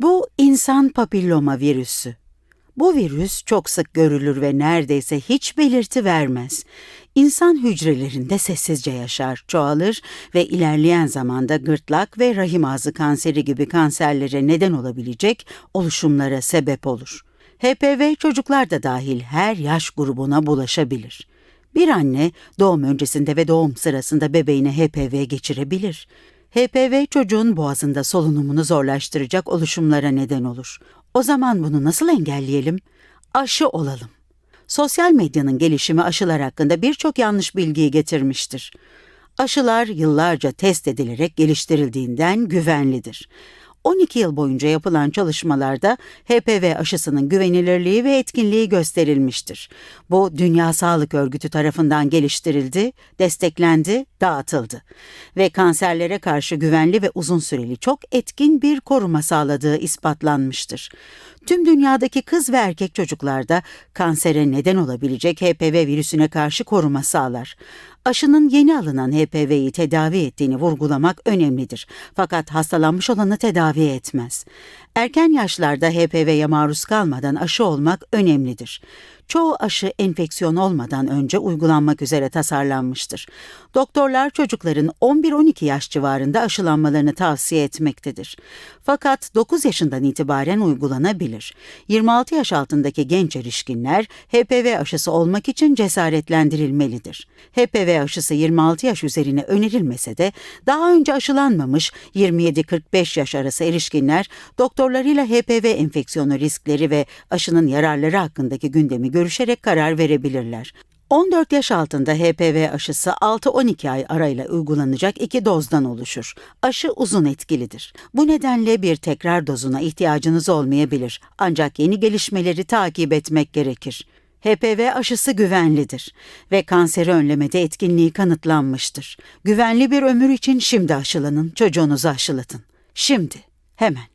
Bu insan papilloma virüsü. Bu virüs çok sık görülür ve neredeyse hiç belirti vermez. İnsan hücrelerinde sessizce yaşar, çoğalır ve ilerleyen zamanda gırtlak ve rahim ağzı kanseri gibi kanserlere neden olabilecek oluşumlara sebep olur. HPV çocuklar da dahil her yaş grubuna bulaşabilir. Bir anne doğum öncesinde ve doğum sırasında bebeğine HPV geçirebilir. HPV çocuğun boğazında solunumunu zorlaştıracak oluşumlara neden olur. O zaman bunu nasıl engelleyelim? Aşı olalım. Sosyal medyanın gelişimi aşılar hakkında birçok yanlış bilgiyi getirmiştir. Aşılar yıllarca test edilerek geliştirildiğinden güvenlidir. 12 yıl boyunca yapılan çalışmalarda HPV aşısının güvenilirliği ve etkinliği gösterilmiştir. Bu Dünya Sağlık Örgütü tarafından geliştirildi, desteklendi, dağıtıldı ve kanserlere karşı güvenli ve uzun süreli çok etkin bir koruma sağladığı ispatlanmıştır. Tüm dünyadaki kız ve erkek çocuklarda kansere neden olabilecek HPV virüsüne karşı koruma sağlar. Aşının yeni alınan HPV'yi tedavi ettiğini vurgulamak önemlidir. Fakat hastalanmış olanı tedavi etmez. Erken yaşlarda HPV'ye maruz kalmadan aşı olmak önemlidir. Çoğu aşı enfeksiyon olmadan önce uygulanmak üzere tasarlanmıştır. Doktorlar çocukların 11-12 yaş civarında aşılanmalarını tavsiye etmektedir. Fakat 9 yaşından itibaren uygulanabilir. 26 yaş altındaki genç erişkinler HPV aşısı olmak için cesaretlendirilmelidir. HPV aşısı 26 yaş üzerine önerilmese de daha önce aşılanmamış 27-45 yaş arası erişkinler doktorlarıyla HPV enfeksiyonu riskleri ve aşının yararları hakkındaki gündemi görüşerek karar verebilirler. 14 yaş altında HPV aşısı 6-12 ay arayla uygulanacak iki dozdan oluşur. Aşı uzun etkilidir. Bu nedenle bir tekrar dozuna ihtiyacınız olmayabilir. Ancak yeni gelişmeleri takip etmek gerekir. HPV aşısı güvenlidir ve kanseri önlemede etkinliği kanıtlanmıştır. Güvenli bir ömür için şimdi aşılanın, çocuğunuzu aşılatın. Şimdi, hemen.